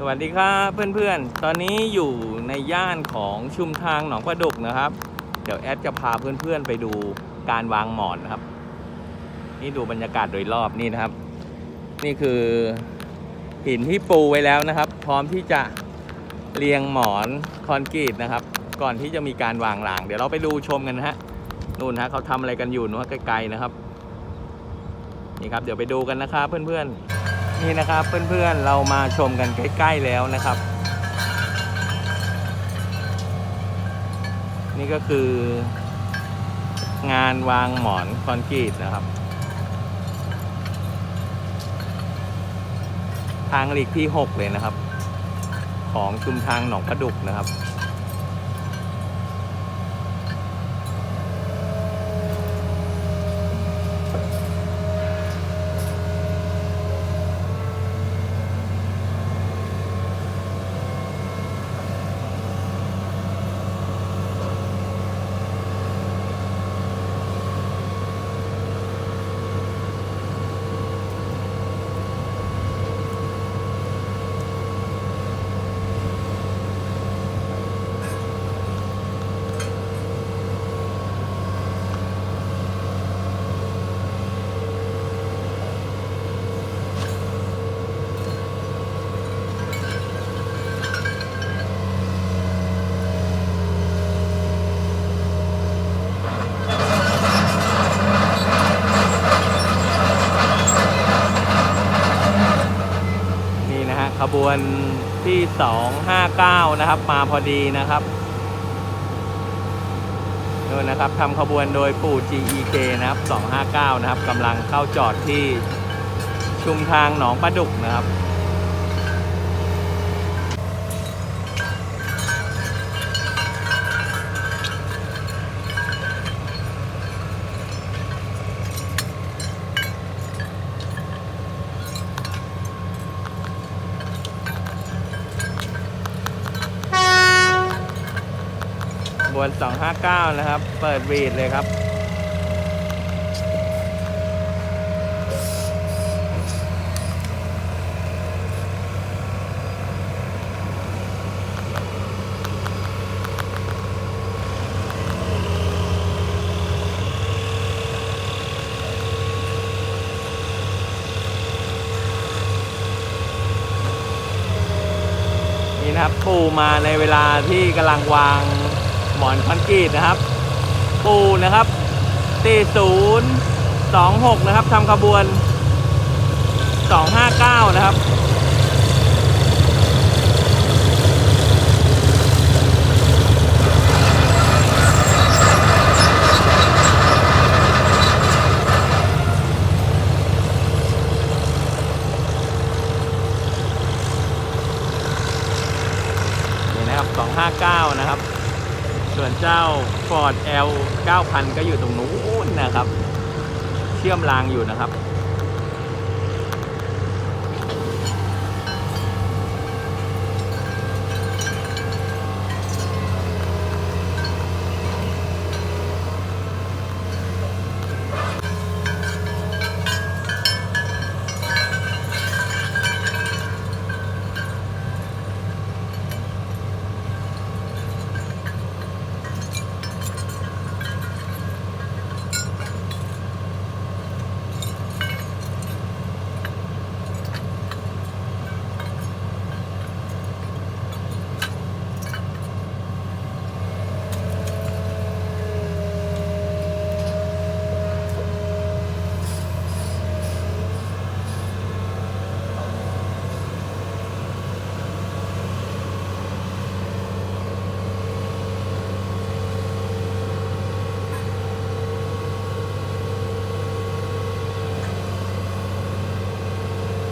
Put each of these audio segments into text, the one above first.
สวัสดีครับเพื่อนๆ ตอนนี้อยู่ในย่านของชุมทางหนองประดุกนะครับ เดี๋ยวแอดจะพาเพื่อนๆไปดูการวางหมอนนะครับ นี่ดูบรรยากาศโดยรอบนี่นะครับ นี่คือหินที่ปูไว้แล้วนะครับ พร้อมที่จะเรียงหมอนคอนกรีตนะครับ ก่อนที่จะมีการวางราง เดี๋ยวเราไปดูชมกันนะฮะนู่นฮะเขาทำอะไรกันอยู่นู้นไกลๆนะครับ นี่ครับเดี๋ยวไปดูกันนะครับเพื่อนๆ นี่นะครับเพื่อนๆเรามาชมกันใกล้ ๆแล้วนะครับ นี่ก็คืองานวางหมอนคอนกรีตนะครับ ทางหลีกที่ 6 เลยนะครับ ของชุมทางหนองประดุกนะครับ บวนที่ 259 นะครับ มาพอดีนะครับนู่นนะครับทำขบวนโดยปู่ GEK นะครับ 259 นะครับกำลังเข้าจอดที่ชุมทางหนองประดุกนะครับ บวน 259 นะครับ เปิดวีดเลยครับ นี่นะครับปูมาในเวลาที่กำลังวาง หมอนคอนกรีตนะครับ ปูนะครับตีศูนย์สองหกนะครับทำขบวนสองห้าเก้านะครับนี่นะครับ259 นะครับ ส่วนเจ้า Ford L 9000 ก็อยู่ตรงนู้นนะครับ เชื่อมรางอยู่นะครับ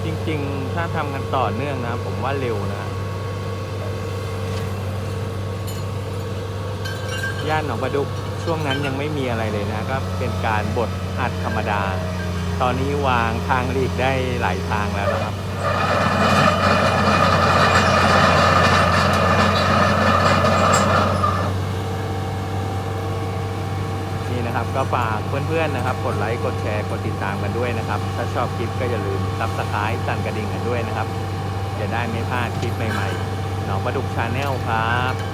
จริง ๆ ถ้าทำกันต่อเนื่องนะ ผมว่าเร็วนะย่านหนองประดุกช่วงนั้นยังไม่มีอะไรเลยนะก็เป็นการบดอัดธรรมดา ตอนนี้วางทางหลีกได้หลายทางแล้วนะครับนี่นะครับ ก็ฝากเพื่อนๆนะครับ กดไลค์ กดแชร์ กดติดตามกันด้วยนะครับ ถ้าชอบคลิปก็อย่าลืมซับสไครต์สั่นกระดิ่งกันด้วยนะครับ จะได้ไม่พลาดคลิปใหม่ๆหนองประดุกชาแนลครับ